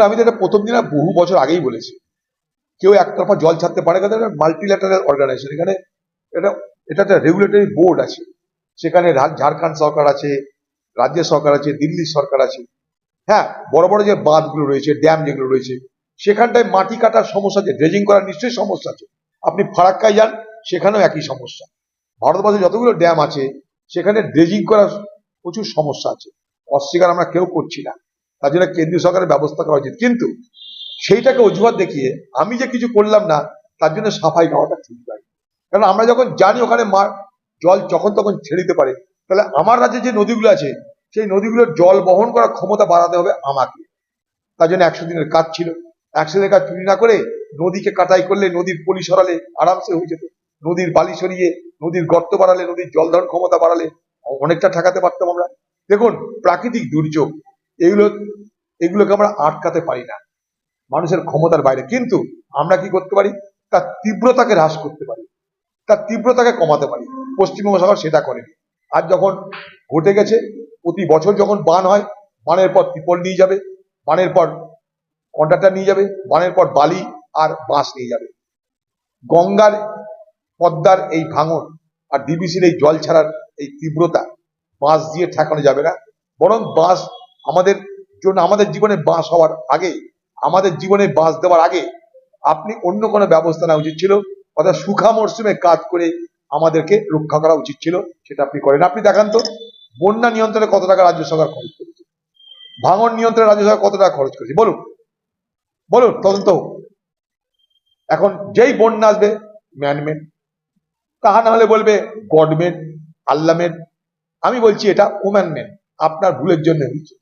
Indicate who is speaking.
Speaker 1: আমি এটা প্রথম দিন বহু বছর আগেই বলেছি, কেউ একতরফা জল ছাড়তে পারে না এটা মাল্টিল্যাটারাল অর্গানাইজেশন এখানে এটা এটা একটা রেগুলেটরি বোর্ড আছে, সেখানে ঝাড়খণ্ড সরকার আছে, রাজ্য সরকার আছে দিল্লি সরকার আছে হ্যাঁ বড় বড় যে বাঁধগুলো রয়েছে ড্যাম যেগুলো রয়েছে, সেখানটায় মাটি কাটার সমস্যা আছে ড্রেজিং করার নিশ্চয়ই সমস্যা আছে, আপনি ফারাক্কায় যান, সেখানেও একই সমস্যা, ভারতবর্ষে যতগুলো ড্যাম আছে, সেখানে ড্রেজিং করার প্রচুর সমস্যা আছে, অস্বীকার আমরা কেউ করছি না। তার জন্য কেন্দ্রীয় সরকারের ব্যবস্থা করা উচিত। কিন্তু সেইটাকে অজুহাত দেখিয়ে আমি যে কিছু করলাম না, তার জন্য সাফাই গাওয়াটা ঠিক নয়। কারণ আমরা যখন জানি ওখানে মার জল যখন তখন ছেড়ে দিতে পারে, তাহলে আমার রাজ্যে যে নদীগুলো আছে, সেই নদীগুলোর জল বহন করার ক্ষমতা বাড়াতে হবে আমাকে। তার জন্য একশো দিনের কাজ ছিল। একশো দিনের কাজ চুরি না করে নদীকে কাটাই করলে নদীর পলি সরালে আরামসে হয়ে যেত। নদীর বালি সরিয়ে, নদীর গর্ত বাড়ালে নদীর জল ধারণ ক্ষমতা বাড়ালে অনেকটা ঠেকাতে পারতাম আমরা। দেখুন, প্রাকৃতিক দুর্যোগ এগুলো, এগুলোকে আমরা আটকাতে পারি না। মানুষের ক্ষমতার বাইরে। কিন্তু আমরা কি করতে পারি? তার তীব্রতাকে হ্রাস করতে পারি। তার তীব্রতাকে কমাতে পারি। পশ্চিমবঙ্গ সরকার সেটা করেনি। আর যখন ঘটে গেছে, প্রতি বছর যখন বান হয়, বানের পর ত্রিপল নিয়ে যাবে, বানের পর কন্ট্রাক্টর নিয়ে যাবে, বানের পর বালি আর বাঁশ নিয়ে যাবে। গঙ্গার পদ্মার এই ভাঙন আর ডিবিসির এই জল ছাড়ার এই তীব্রতা, বাঁশ দিয়ে ঠেকানো যাবে না। বরং বাঁশ আমাদের জন্য আমাদের জীবনে বাঁশ হওয়ার আগে, আমাদের জীবনে বাঁশ দেওয়ার আগে আপনি অন্য কোনো ব্যবস্থা নেওয়া উচিত ছিল? অর্থাৎ সুখা মরশুমে কাজ করে আমাদেরকে রক্ষা করা উচিত ছিল? সেটা আপনি করেন। আপনি দেখান তো, বন্যা নিয়ন্ত্রণে কত টাকা রাজ্য সরকার খরচ করেছে? ভাঙন নিয়ন্ত্রণে রাজ্য সরকার কত টাকা খরচ করেছে? বলুন। বলুন, তদন্ত এখন যেই বন্যা আসবে, ম্যানমেড। তাহা না হলে বলবে গডমেড, আল্লামেড। আমি বলছি এটা ওম্যানমেড। আপনার ভুলের জন্য হয়েছে